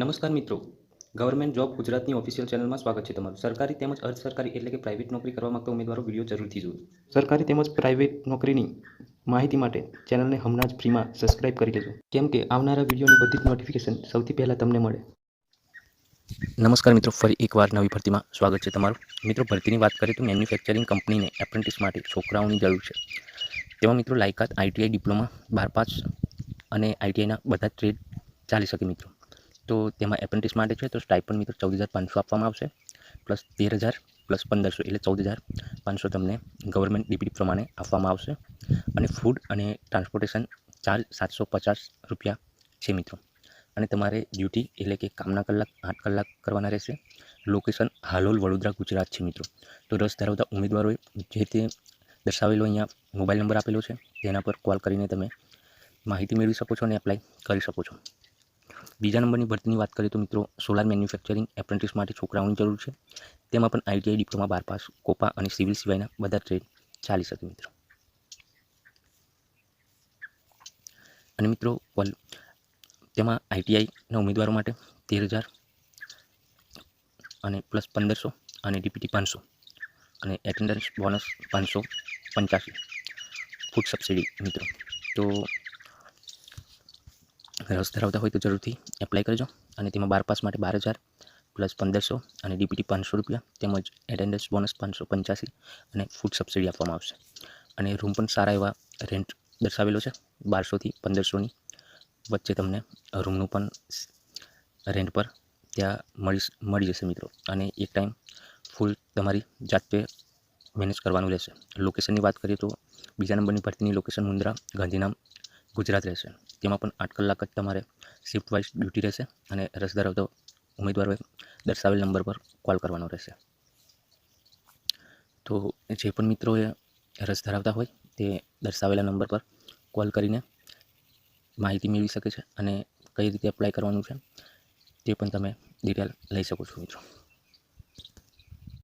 નમસ્કાર મિત્રો. Government job ગુજરાતની ઓફિશિયલ ચેનલમાં સ્વાગત છે તમારું. સરકારી તેમજ અર્ધ સરકારી એટલે કે પ્રાઇવેટ નોકરી કરવા માંગતા ઉમેદવારો વીડિયો જરૂરથી જુઓ. સરકારી તેમજ પ્રાઇવેટ નોકરીની માહિતી માટે ચેનલને હમણાં જ ફ્રીમાં સબસ્ક્રાઇબ કરી લેજો. કેમ કે આવનારા વિડીયોની બધી જ નોટિફિકેશન સૌથી પહેલાં તમને મળે. નમસ્કાર મિત્રો, ફરી એકવાર નવી ભરતીમાં સ્વાગત છે તમારું. મિત્રો, ભરતીની વાત કરીએ તો મેન્યુફેક્ચરિંગ કંપનીને એપ્રેન્ટિસ માટે છોકરાઓની જરૂર છે. તેમાં મિત્રો, લાયકાત આઈટીઆઈ ડિપ્લોમા બાર પાસ અને આઈટીઆઈના બધા ટ્રેડ ચાલી શકે મિત્રો. તો તેમાં એપ્રેન્ટિસ માટે છે, તો સ્ટાઇપન મિત્રો ચૌદ હજાર પાંચસો આપવામાં આવશે. પ્લસ તેર હજાર પ્લસ પંદરસો, એટલે ચૌદ હજાર પાંચસો તમને ગવર્મેન્ટ ડિગ્રી પ્રમાણે આપવામાં આવશે. અને ફૂડ અને ટ્રાન્સપોર્ટેશન ચાર્જ સાતસો પચાસ રૂપિયા છે મિત્રો. અને તમારે ડ્યુટી એટલે કે કામના કલાક, આઠ કલાક કરવાના રહેશે. લોકેશન હાલોલ, વડોદરા, ગુજરાત છે મિત્રો. તો રસ ધરાવતા ઉમેદવારોએ જે તે દર્શાવેલો અહીંયા મોબાઈલ નંબર આપેલો છે, તેના પર કોલ કરીને તમે માહિતી મેળવી શકો છો અને એપ્લાય કરી શકો છો. બીજા નંબરની ભરતીની વાત કરીએ તો મિત્રો, સોલાર મેન્યુફેક્ચરિંગ એપ્રેન્ટિસ માટે છોકરાઓની જરૂર છે. તેમાં પણ આઈટીઆઈ, ડિપ્લોમા બાર પાસ કોપા અને સિવિલ સિવાયના બધા ટ્રેડ ચાલી શકે મિત્રો. અને મિત્રો, વલ, તેમાં આઈટીઆઈના ઉમેદવારો માટે તેર હજાર અને પ્લસ પંદરસો અને ડીપીટી પાંચસો અને એટેન્ડન્સ બોનસ પાંચસો પંચ્યાસી ફૂડ સબસિડી મિત્રો. તો રસ ધરાવતા હોય તો જરૂરથી એપ્લાય કરજો. અને તેમાં બાર પાસ માટે બાર હજાર પ્લસ પંદરસો અને ડીપીટી પાંચસો રૂપિયા તેમજ એટેન્ડન્સ બોનસ પાંચસો પંચ્યાસી અને ફૂડ સબસિડી આપવામાં આવશે. અને રૂમ પણ સારા એવા રેન્ટ દર્શાવેલો છે. બારસોથી પંદરસોની વચ્ચે તમને રૂમનું પણ રેન્ટ પર ત્યાં મળી મળી જશે મિત્રો. અને એક ટાઈમ ફૂલ તમારી જાતે મેનેજ કરવાનું રહેશે. લોકેશનની વાત કરીએ તો બીજા નંબરની ભરતીની લોકેશન મુન્દ્રા ગાંધીધામ ગુજરાત રહેશે. તેમાં પણ આઠ કલાક જ તમારે શિફ્ટ વાઇઝ ડ્યુટી રહેશે અને રસ ધરાવતો ઉમેદવારોએ દર્શાવેલ નંબર પર કોલ કરવાનો રહેશે. તો જે પણ મિત્રોએ રસ ધરાવતા હોય તે દર્શાવેલા નંબર પર કોલ કરીને માહિતી મેળવી શકે છે અને કઈ રીતે એપ્લાય કરવાનું છે તે પણ તમે ડિટેલ લઈ શકો છો મિત્રો.